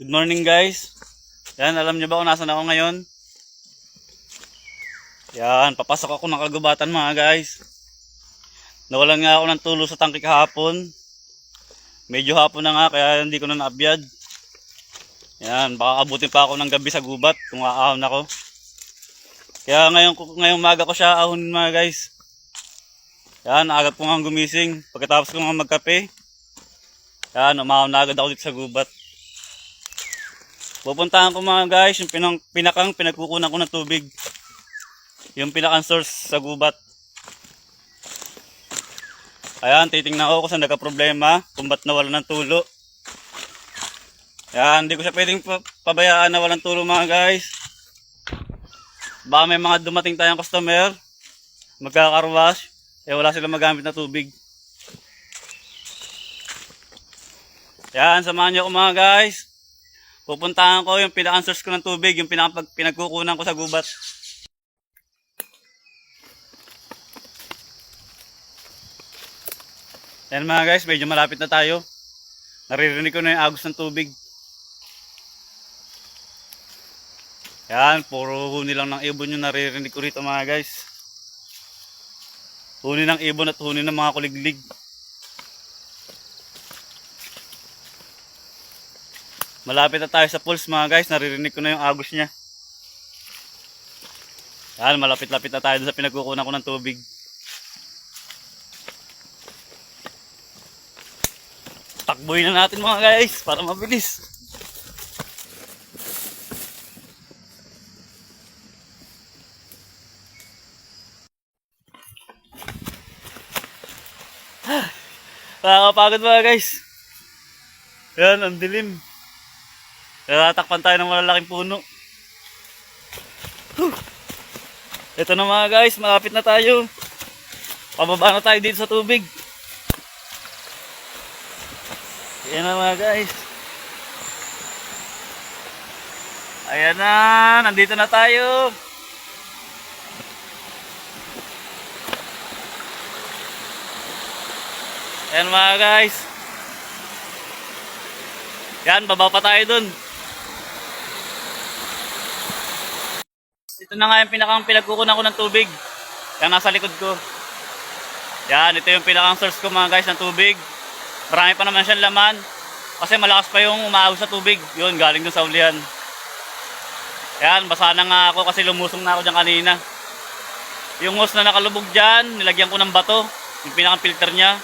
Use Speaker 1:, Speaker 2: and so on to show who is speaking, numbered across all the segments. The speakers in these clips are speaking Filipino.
Speaker 1: Good morning guys. Yan, alam niyo ba kung nasan ako ngayon? Yan, papasok ako ng kagubatan mga guys. Nawalan nga ako ng tulo sa tangke kahapon. Medyo hapon na nga kaya hindi ko na naabyad. Yan, baka abutin pa ako ng gabi sa gubat kung aahon ako. Kaya ngayon, ngayong maga ko siya ahonin mga guys. Yan, agad ko nga gumising. Pagkatapos ko nga magkape. Yan, umahon na agad ako dito sa gubat. Pupuntahan ko mga guys, yung pinang, pinakang pinagkukunan ko ng tubig. Yung pinakang source sa gubat. Ayan, titingnan ko kung saan nagka-problema, kung ba't nawala ng tulo. Ayan, hindi ko siya pwedeng pa- pabayaan na walang tulo mga guys. Baka may mga dumating tayong customer, magkakarwash, eh wala silang magamit na tubig. Yan, samahan niyo ako mga guys. Pupuntahan ko yung pinaka-source ko ng tubig, yung pinaka pinagkukunan ko sa gubat. Yan mga guys, medyo malapit na tayo. Naririnig ko na yung agos ng tubig. Yan, puro huni lang ng ibon yung naririnig ko rito mga guys. Huni ng ibon at huni ng mga kuliglig. Malapit na tayo sa pulse mga guys, naririnig ko na yung agos niya. Yan, malapit-lapit na tayo sa pinagkukunan ko ng tubig. Takboy na natin mga guys, para mabilis. Nakakapagod mga guys. Yan, ang dilim. Tatakpan tayo ng malalaking puno. Whew. Ito na mga guys, malapit na tayo. Pababa na tayo dito sa tubig. Ayan na mga guys. Ayan na, nandito na tayo. Ayan mga guys. Yan, baba pa tayo dun. Ito na nga yung pinakang pinagkukunan ko ng tubig. Yan nasa likod ko. Yan, ito yung pinakang source ko mga guys ng tubig. Marami pa naman siyang laman. Kasi malakas pa yung umaaw sa tubig. Yun, galing dun sa ulihan. Yan, basa na nga ako kasi lumusong na ako dyan kanina. Yung hose na nakalubog dyan, nilagyan ko ng bato. Yung pinakang filter niya.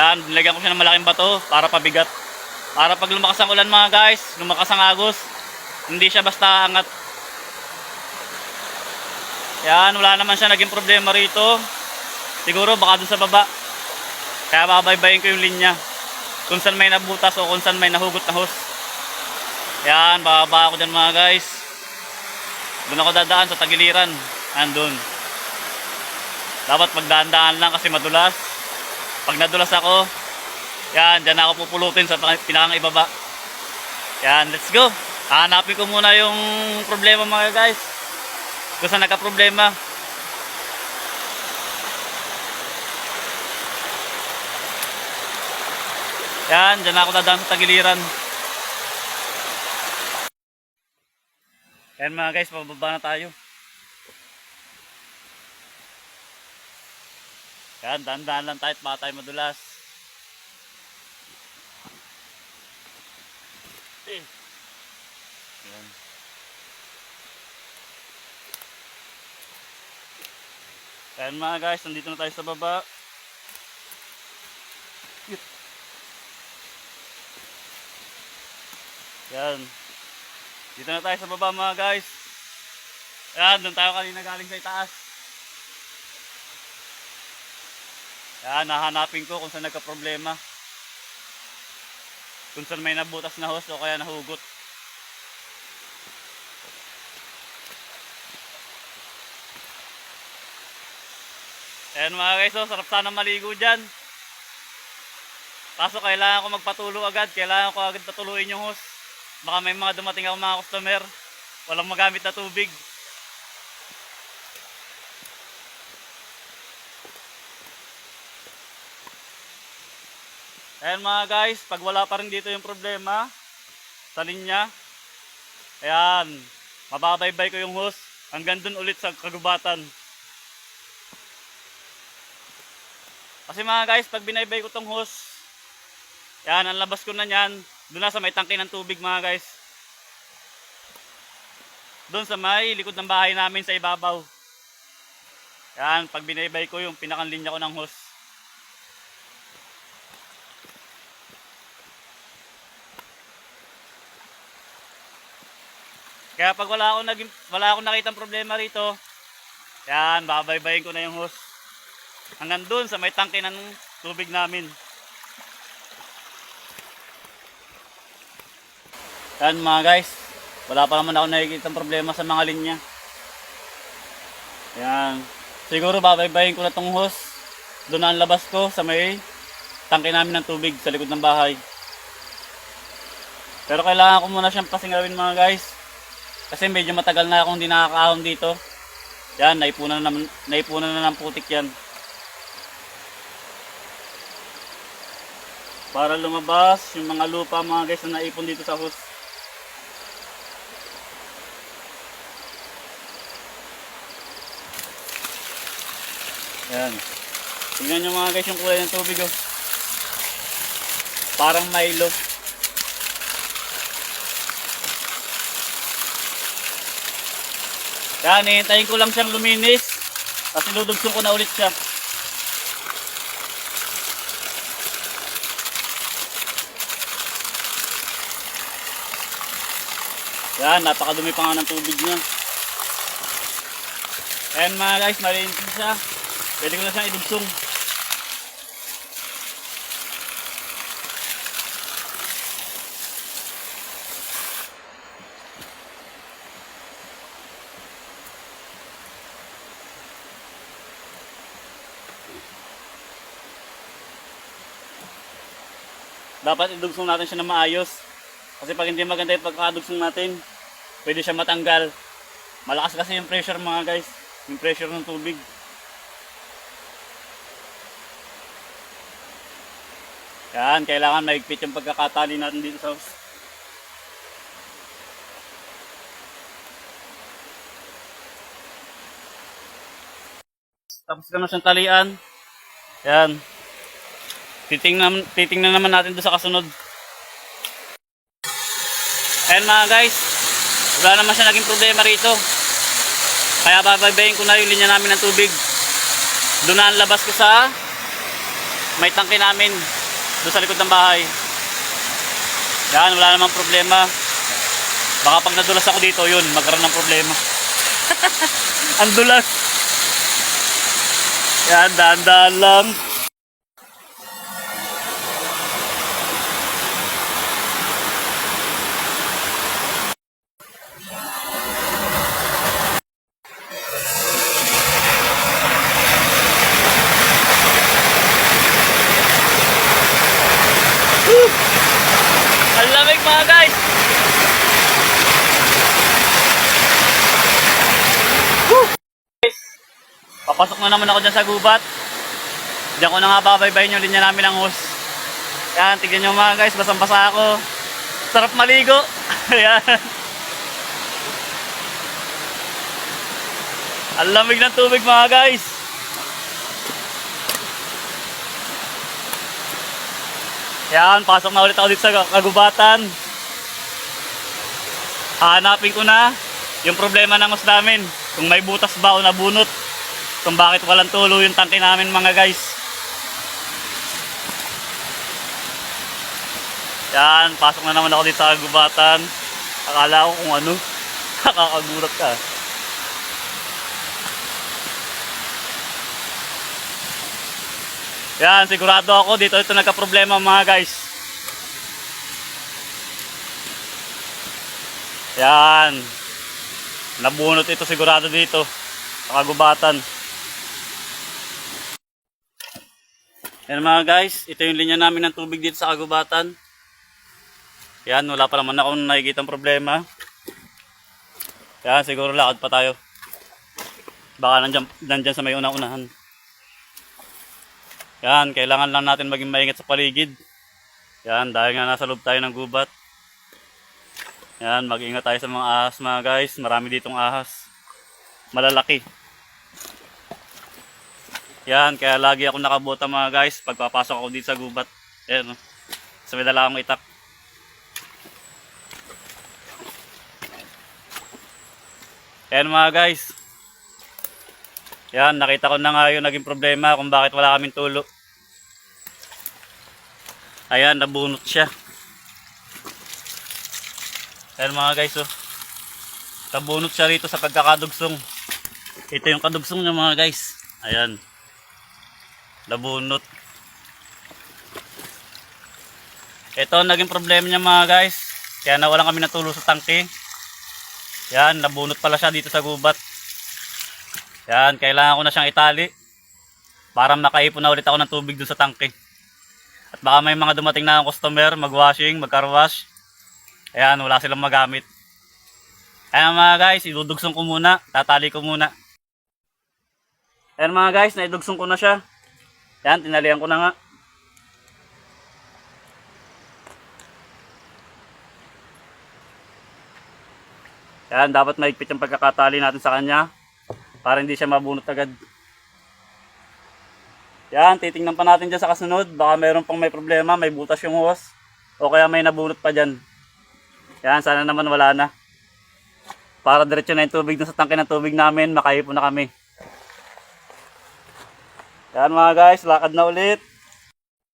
Speaker 1: Yan, nilagyan ko siya ng malaking bato para pabigat. Para pag lumakas ang ulan mga guys, lumakas ang agos, hindi siya basta angat. Yan, wala naman siya naging problema rito. Siguro baka dun sa baba. Kaya babaybayin ko yung linya. Kung saan may nabutas o kung saan may nahugot na hose. Yan, bababa ako dyan mga guys. Doon ako dadaan sa tagiliran. Andun. Dapat magdaan-daan lang kasi madulas. Pag nadulas ako, yan, dyan ako pupulutin sa pinakang ibaba. Yan, let's go. Hanapin ko muna yung problema mga guys. Kung saan nagka-problema. Yan, dyan ako dadaan sa tagiliran. Yan mga guys, pababa na tayo. Yan, dahan-dahan lang tayo at baka tayo madulas. Eh. Yan mga guys, nandito na tayo sa baba. Yan. Dito na tayo sa baba mga guys. Yan, doon tayo kanina galing sa itaas. Yan, nahanapin ko kung saan nagka-problema. Kung saan may nabutas na hose o kaya nahugot. Ayan mga guys, oh, sarap sana maligo dyan. Kaso kailangan ko magpatulo agad. Kailangan ko agad patuluin yung hose. Baka may mga dumating ako mga customer. Walang magamit na tubig. Ayan mga guys, pag wala pa rin dito yung problema, sa linya. Ayan, mababaybay ko yung hose hanggang dun ulit sa kagubatan. Kasi mga guys, pag binaybay ko tong hose, yan, ang labas ko na yan, doon na sa may tangke ng tubig mga guys. Doon sa may likod ng bahay namin sa ibabaw. Yan, pag binaybay ko yung pinakang linya ko ng hose. Kaya pag wala akong naging wala akong nakitang problema rito, yan, babaybayin ko na yung hose. Hanggang doon sa may tangke ng tubig namin. Yan mga guys, wala pa naman ako nakikita problema sa mga linya. Yan. Siguro babaybayin ko na tong hose. Doon na ang labas ko sa may tangke namin ng tubig sa likod ng bahay. Pero kailangan ko muna siyang pasingawin mga guys. Kasi medyo matagal na akong hindi nakakaahon dito. Yan, naipunan na, naipunan na ng putik yan. Para lumabas yung mga lupa mga guys na naipon dito sa hose. Yan. Tingnan nyo mga guys yung kulay ng tubig oh. Parang Milo. Yan, hihintayin ko lang siyang luminis. Kasi ludugsong ko na ulit siya. Yan, napakadumi pa nga ng tubig niya. Ayan mga guys, malinis siya. Pwede ko na siyang idugsong. Dapat idugsong natin siya na maayos. Kasi pag hindi maganda yung pagkakadugsong natin, pwede siya matanggal. Malakas kasi yung pressure mga guys. Yung pressure ng tubig. Yan, kailangan maigpit yung pagkakatali natin dito sa house. Tapos ka na siyang talian. Yan. Titingnan, titingnan naman natin doon sa kasunod. Ayan mga guys. Wala naman siya naging problema rito. Kaya babaybayin ko na yung linya namin ng tubig. Doon na ang labas ko sa may tangke namin doon sa likod ng bahay. Yan, wala namang problema. Baka pag nadulas ako dito, yun, magkaroon ng problema. ang dulas. Yan, dahan-dahan lang. Ang lamig mga guys! Woo! Guys, Papasok na naman ako dyan sa gubat. Diyan ko na nga babaybayin yung linya namin ng hose. Yan, tignan nyo mga guys, basang-basa ako. Sarap maligo. Yan. Ang lamig ng tubig mga guys. Yan, pasok na ulit ako dito sa kagubatan. Hanapin ko na yung problema ng hose namin. Kung may butas ba o nabunot. Kung bakit walang tulo yung tangke namin mga guys. Yan, pasok na naman ako dito sa kagubatan. Akala ko kung ano. Nakakagulat ka. Yan, sigurado ako dito ito nagka-problema mga guys. Yan. Nabunot ito sigurado dito. Sa kagubatan. Yan mga guys, ito yung linya namin ng tubig dito sa kagubatan. Yan, wala pa naman akong nakikita problema. Yan, siguro lakad pa tayo. Baka nandyan, nandyan sa may unang-unahan. Yan, kailangan lang natin maging maingat sa paligid. Yan, dahil nga nasa loob tayo ng gubat. Yan, mag-ingat tayo sa mga ahas mga guys. Marami ditong ahas. Malalaki. Yan, kaya lagi ako nakabuta mga guys. Pagpapasok ako dito sa gubat. Yan, oh. Sa may dala akong itak. Yan mga guys. Yan, nakita ko na nga yung naging problema kung bakit wala kaming tulo. Ayan, nabunot siya. Ayan mga guys, oh. Nabunot siya rito sa pagkakadugsong. Ito yung kadugsong niya mga guys. Ayan. Nabunot. Ito naging problema niya mga guys. Kaya nawalan kami ng tulo sa tangke. Yan, nabunot pala siya dito sa gubat. Yan, kailangan ko na siyang itali. Para makaipon na ulit ako ng tubig doon sa tangke. At baka may mga dumating na customer, mag-washing, mag-car wash. Ayan, wala silang magamit. Ayan mga guys, idudugsong ko muna. Tatali ko muna. Ayan mga guys, naidugsong ko na siya. Ayan, tinalian ko na nga. Ayan, dapat maigpit yung pagkakatali natin sa kanya para hindi siya mabunot agad. Yan, titingnan pa natin dyan sa kasunod. Baka mayroon pang may problema, may butas yung hose. O kaya may nabunot pa dyan. Yan, sana naman wala na. Para diretso na yung tubig dun sa tangke ng tubig namin, makaipon na kami. Yan mga guys, lakad na ulit.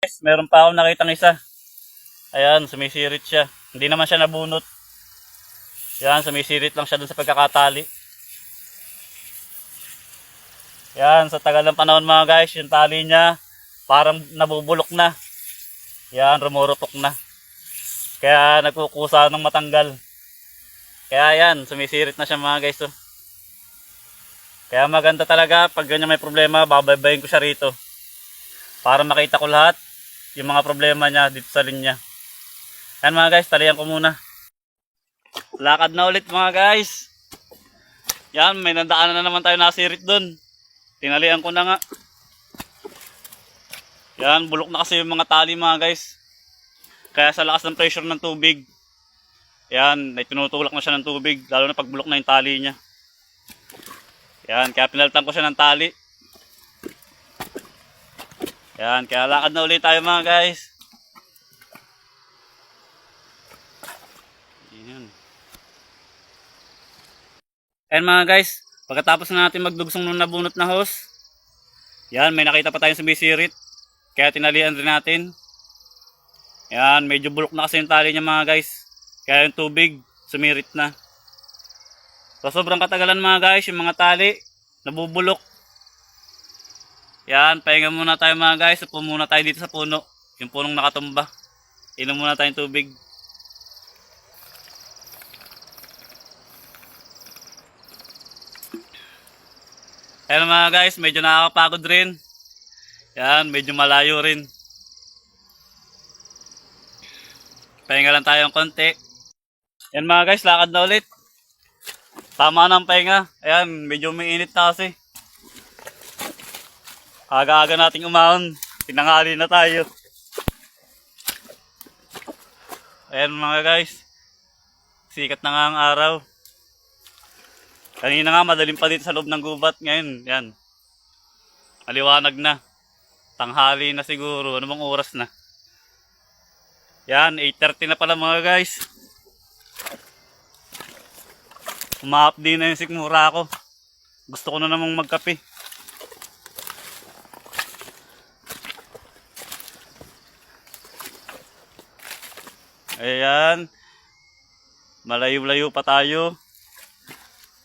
Speaker 1: Guys, meron pa akong nakitang isa. Ayan, sumisirit siya. Hindi naman siya nabunot. Yan, sumisirit lang siya dun sa pagkakatali. Yan, sa tagal ng panahon mga guys, yung tali niya parang nabubulok na. Yan, rumurutok na. Kaya nagkukusa ng matanggal. Kaya yan, sumisirit na siya mga guys. Oh. Kaya maganda talaga, pag ganyan may problema, babaybayin ko siya rito. Para makita ko lahat yung mga problema niya dito sa linya. Yan mga guys, talihan ko muna. Lakad na ulit mga guys. Yan, may nandaanan na naman tayo nasirit dun. Tinalian ko na nga. Yan, bulok na kasi yung mga tali mga guys. Kaya sa lakas ng pressure ng tubig, yan, ay tinutulak na siya ng tubig, lalo na pag bulok na yung tali niya. Yan, kaya pinalitan ko siya ng tali. Yan, kaya lakad na ulit tayo mga guys. Yan. Ayan mga guys, pagkatapos na natin magdugsong nung nabunot na hose, yan, may nakita pa tayong sumisirit. Kaya tinalian rin natin. Yan, medyo bulok na kasi yung tali niya mga guys. Kaya yung tubig, sumirit na. So sobrang katagalan mga guys, yung mga tali, nabubulok. Yan, pahinga muna tayo mga guys. Upo muna tayo dito sa puno. Yung punong nakatumba. Inom muna tayong tubig. Ayan mga guys, medyo nakakapagod rin. Yan, medyo malayo rin. Pahinga lang tayo ng konti. Yan mga guys, lakad na ulit. Tama na ang pahinga. Ayan, medyo mainit na kasi. Aga-aga nating umahon. Tinangali na tayo. Ayan mga guys. Sikat na nga ang araw. Kanina nga madaling pa dito sa loob ng gubat. Ngayon, yan. Maliwanag na. Tanghali na siguro. Ano bang oras na? Yan, 8.30 na pala mga guys. Umahap din na yung sikmura ko. Gusto ko na namang magkape. Ayan. Malayo-layo pa tayo.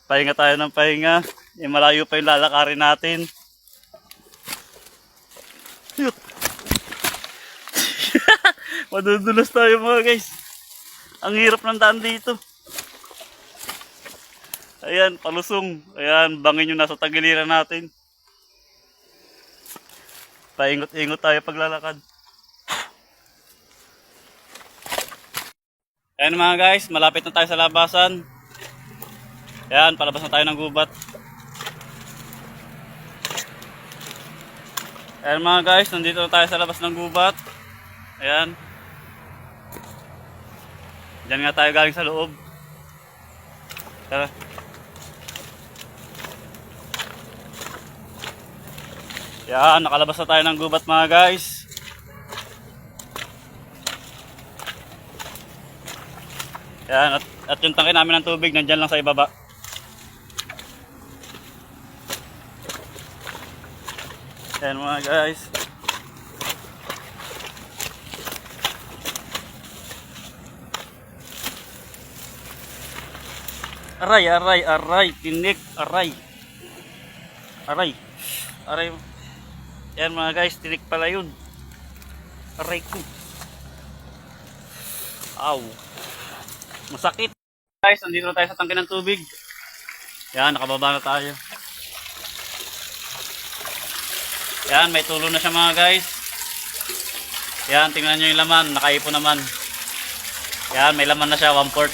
Speaker 1: Pahinga tayo ng pahinga. Eh, malayo pa yung lalakarin natin. Madudulas tayo mga guys. Ang hirap ng daan dito. Ayan, palusong. Ayan, bangin yung nasa tagiliran natin. Paingot-ingot tayo paglalakad. Ayan mga guys, malapit na tayo sa labasan. Ayan, palabas na tayo ng gubat. Ayan mga guys, nandito na tayo sa labas ng gubat. Ayan. Diyan nga tayo galing sa loob. Tara. Yan, nakalabas na tayo ng gubat mga guys. Yan, at, at yung tangke namin ng tubig nandyan lang sa ibaba. Yan mga guys. Aray, aray, aray, tinik, aray. Aray. Aray. Yan mga guys, tinik pala yun. Aray ko. Aw. Masakit. Guys, nandito na tayo sa tangke ng tubig. Yan, nakababa na tayo. Yan, may tulo na siya mga guys. Yan, tingnan nyo yung laman. Nakaipo naman. Yan, may laman na siya, 1 quart.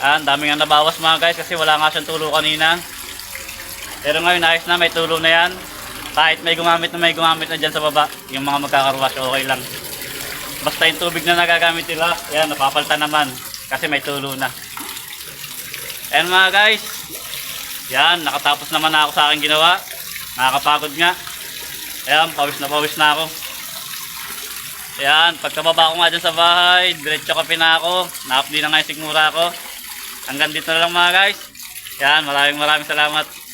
Speaker 1: Yan, dami nga nabawas mga guys kasi wala nga siyang tulo kanina. Pero ngayon, ayos na, may tulo na yan. Kahit may gumamit na may gumamit na dyan sa baba, yung mga magkakarwash, okay lang. Basta yung tubig na nagagamit nila, yan, napapalta naman. Kasi may tulo na. Ayan mga guys. Yan, nakatapos naman na ako sa aking ginawa. Nakakapagod nga. Ayan, pawis na pawis na ako. Ayan, pagkababa ko nga dyan sa bahay, diretso kape na ako. Naap din na nga yung sigmura ko. Hanggang dito na lang mga guys. Yan, maraming maraming salamat.